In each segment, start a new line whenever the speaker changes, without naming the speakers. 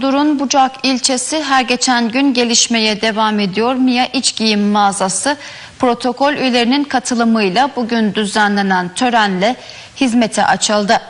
Durun Bucak ilçesi her geçen gün gelişmeye devam ediyor. Mia İç Giyim Mağazası protokol üyelerinin katılımıyla bugün düzenlenen törenle hizmete açıldı.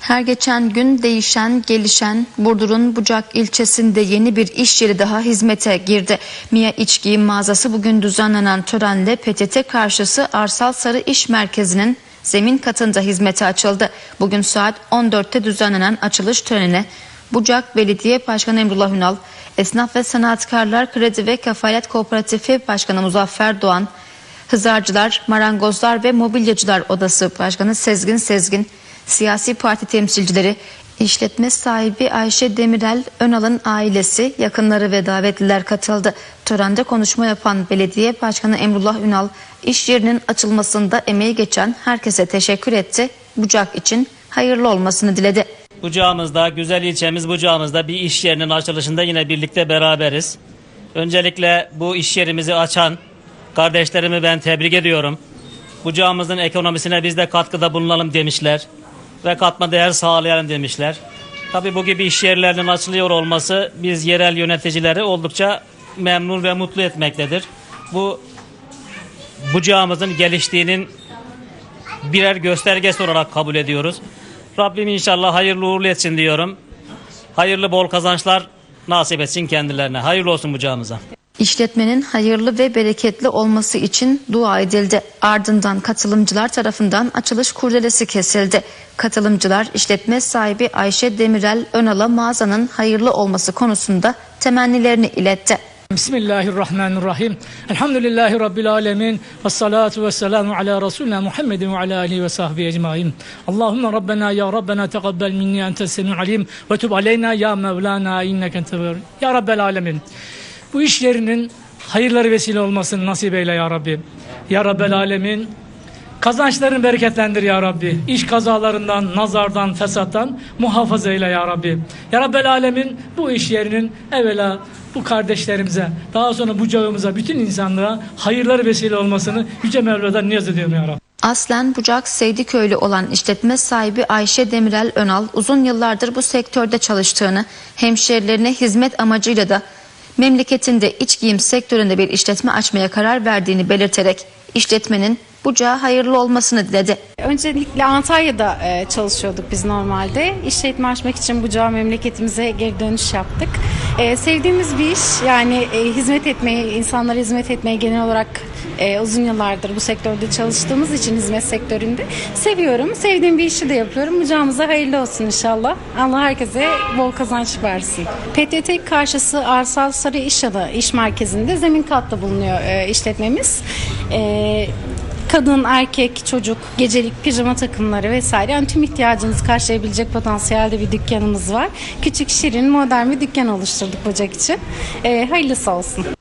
Her geçen gün değişen, gelişen Burdur'un Bucak ilçesinde yeni bir iş yeri daha hizmete girdi. Mia İç Giyim Mağazası bugün düzenlenen törenle PTT karşısı Arsal Sarı İş Merkezi'nin zemin katında hizmete açıldı. Bugün saat 14'te düzenlenen açılış törenine Bucak Belediye Başkanı Emrullah Ünal, Esnaf ve Sanatkarlar Kredi ve Kafalet Kooperatifi Başkanı Muzaffer Doğan, Hızarcılar, Marangozlar ve Mobilyacılar Odası Başkanı Sezgin Sezgin, siyasi parti temsilcileri, işletme sahibi Ayşe Demirel Önal'ın ailesi, yakınları ve davetliler katıldı. Törende konuşma yapan Belediye Başkanı Emrullah Ünal, iş yerinin açılmasında emeği geçen herkese teşekkür etti. Bucak için hayırlı olmasını diledi.
Bucağımızda, güzel ilçemiz Bucağımızda bir iş yerinin açılışında yine birlikte beraberiz. Öncelikle bu iş yerimizi açan kardeşlerimi ben tebrik ediyorum. Bucağımızın ekonomisine biz de katkıda bulunalım demişler ve katma değer sağlayalım demişler. Tabii bu gibi iş yerlerinin açılıyor olması biz yerel yöneticileri oldukça memnun ve mutlu etmektedir. Bu bucağımızın geliştiğinin birer göstergesi olarak kabul ediyoruz. Rabbim inşallah hayırlı uğurlu etsin diyorum. Hayırlı bol kazançlar nasip etsin kendilerine. Hayırlı olsun bucağımıza.
İşletmenin hayırlı ve bereketli olması için dua edildi. Ardından katılımcılar tarafından açılış kurdelesi kesildi. Katılımcılar işletme sahibi Ayşe Demirel Önal'a mağazanın hayırlı olması konusunda temennilerini iletti.
Bismillahirrahmanirrahim. Elhamdülillahi Rabbil alemin. Ve salatu ve selamu ala Resulina Muhammedin ve ala alihi ve sahbihi ecmain. Allahümme Rabbena ya Rabbena teqabbel minni ente semi'ul alim ve tub aleyna ya Mevlana inneke ente Ya Rabbel alemin. Bu iş yerinin hayırları vesile olmasını nasip eyle ya Rabbi. Ya Rabbel alemin. Kazançlarını bereketlendir ya Rabbi. İş kazalarından, nazardan, fesattan muhafaza eyle ya Rabbi. Ya Rabbel Alemin bu iş yerinin evvela bu kardeşlerimize, daha sonra bucağımıza, bütün insanlığa hayırları vesile olmasını Yüce Mevla'dan niyaz ediyorum ya Rabbi.
Aslen Bucak Seydiköylü olan işletme sahibi Ayşe Demirel Önal uzun yıllardır bu sektörde çalıştığını, hemşerilerine hizmet amacıyla da memleketinde iç giyim sektöründe bir işletme açmaya karar verdiğini belirterek işletmenin Bucak'a hayırlı olmasını diledi.
Öncelikle Antalya'da e, çalışıyorduk biz normalde. İşletme açmak için Bucağı memleketimize geri dönüş yaptık. E, sevdiğimiz bir iş yani e, hizmet etmeyi, insanlara hizmet etmeyi genel olarak uzun yıllardır bu sektörde çalıştığımız için hizmet sektöründe seviyorum. Sevdiğim bir işi de yapıyorum. Bucağımıza hayırlı olsun inşallah. Allah herkese bol kazanç versin. PTT karşısı Arsal Sarı İş Adı İş Merkezi'nde zemin katta bulunuyor işletmemiz. E, kadın, erkek, çocuk, gecelik pijama takımları vesaire yani tüm ihtiyacınızı karşılayabilecek potansiyelde bir dükkanımız var. Küçük, şirin, modern bir dükkan oluşturduk Bacak için. Ee, hayırlısı olsun.